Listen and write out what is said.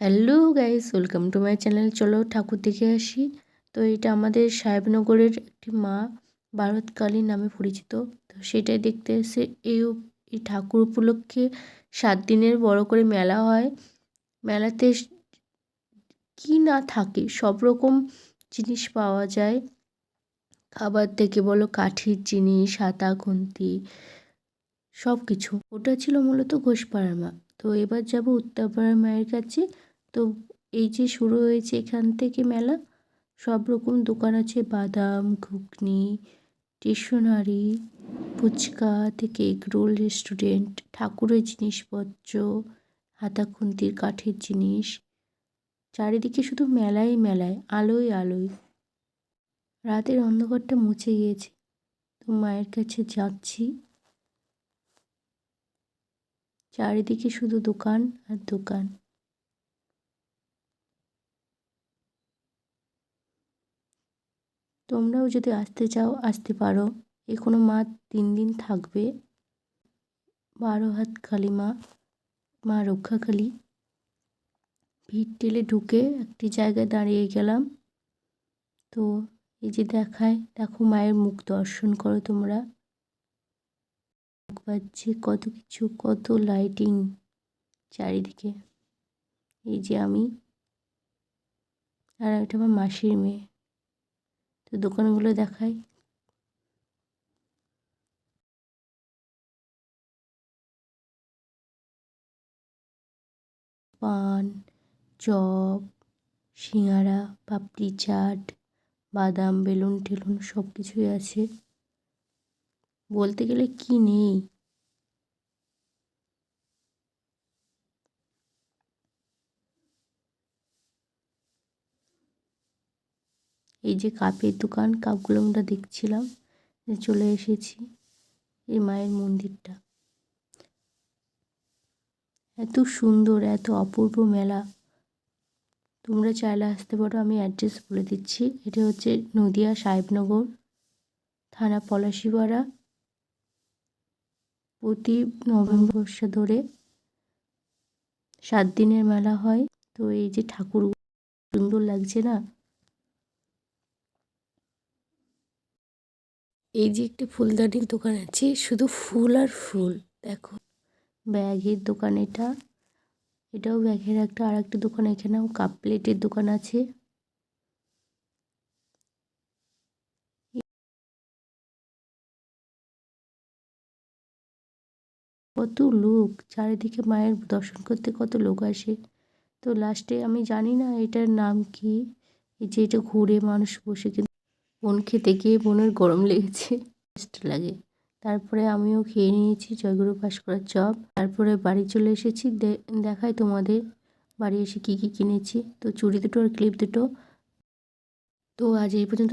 Hello guys, welcome to my channel. চলো ঠাকুর দেখে আসি। তো এটা আমাদের সাহেবনগরের একটি মা, ভারতকালী নামে পরিচিত। তো সেটাই দেখতে এসে এই এই ঠাকুর উপলক্ষে সাত দিনের বড় করে মেলা হয়। মেলাতে কি না থাকে, সব রকম জিনিস পাওয়া যায়। খাবার থেকে বলো কাঠির জিনিস, হাতা, খুন্তি সব কিছু ওটা ছিল মূলত ঘোষপাড়ার মা। তো এবার যাব উত্তরপাড়ার মায়ের কাছে। তো এই যে শুরু হয়েছে এখান থেকে মেলা, সব রকম দোকান আছে, বাদাম, ঘুগনি, স্টেশনারি, ফুচকা থেকে এগরোল রেস্টুরেন্ট, ঠাকুরের জিনিসপত্র হাতা খুন্তির কাঠের জিনিস। চারিদিকে শুধু মেলাই মেলায়, আলোয় আলোয়। রাতের অন্ধকারটা মুছে গিয়েছে। তো মায়ের কাছে যাচ্ছি। চারিদিকে শুধু দোকান আর দোকান। তোমরাও যদি আসতে চাও, আসতে পারো। এ কোনো মা তিন দিন থাকবে। বারো হাত কালী মা মা রক্ষাকালী ভিড় টেলে ঢুকে একটি জায়গায় দাঁড়িয়ে গেলাম। তো এই যে দেখায়, দেখো মায়ের মুখ দর্শন করো তোমরা। বাজছে কত কিছু, কত লাইটিং চারিদিকে। এই যে আমি আর এটা আমার মাসির মেয়ে। তো দোকানগুলো দেখাই। পান, চপ, সিঙ্গারা, পাপড়ি, চাট, বাদাম বেলুন টেলুন সব কিছুই আছে। বলতে গেলে কি নেই? এই যে কাপের দোকান, কাপগুলো আমরা দেখছিলাম চলে এসেছি এই মায়ের মন্দিরটা। এত সুন্দর, এত অপূর্ব মেলা। তোমরা চাইলে আসতে পারো, আমি অ্যাড্রেস বলে দিচ্ছি। এটা হচ্ছে নদিয়া সাহেবনগর, থানা পলাশিপাড়া। প্রতি নভেম্বর ধরে সাত দিনের মেলা হয়। তো এই যে ঠাকুর, সুন্দর লাগছে না? এই যে একটি ফুলদানির দোকান আছে, শুধু ফুল আর ফুল, দেখো। ব্যাগের দোকান এটা, এটাও ব্যাগের একটা আর একটা দোকান এখানেও কাপ প্লেটের দোকান আছে। কত লোক, চারিদিকে মায়ের দর্শন করতে কত লোক আসে। তো লাস্টে আমি জানি না এটার নাম কি যে এটা ঘুরে মানুষ বসে কিন্তু বোন খেতে গিয়ে বোনের গরম লেগেছে, টেস্ট লাগে। তারপরে আমিও খেয়ে নিয়েছি জয়গুরু পাস করার চপ তারপরে বাড়ি চলে এসেছি দেখাই তোমাদের বাড়ি এসে কি কি কিনেছি। তো চুড়ি দুটো আর ক্লিপ দুটো। তো আজ এই পর্যন্ত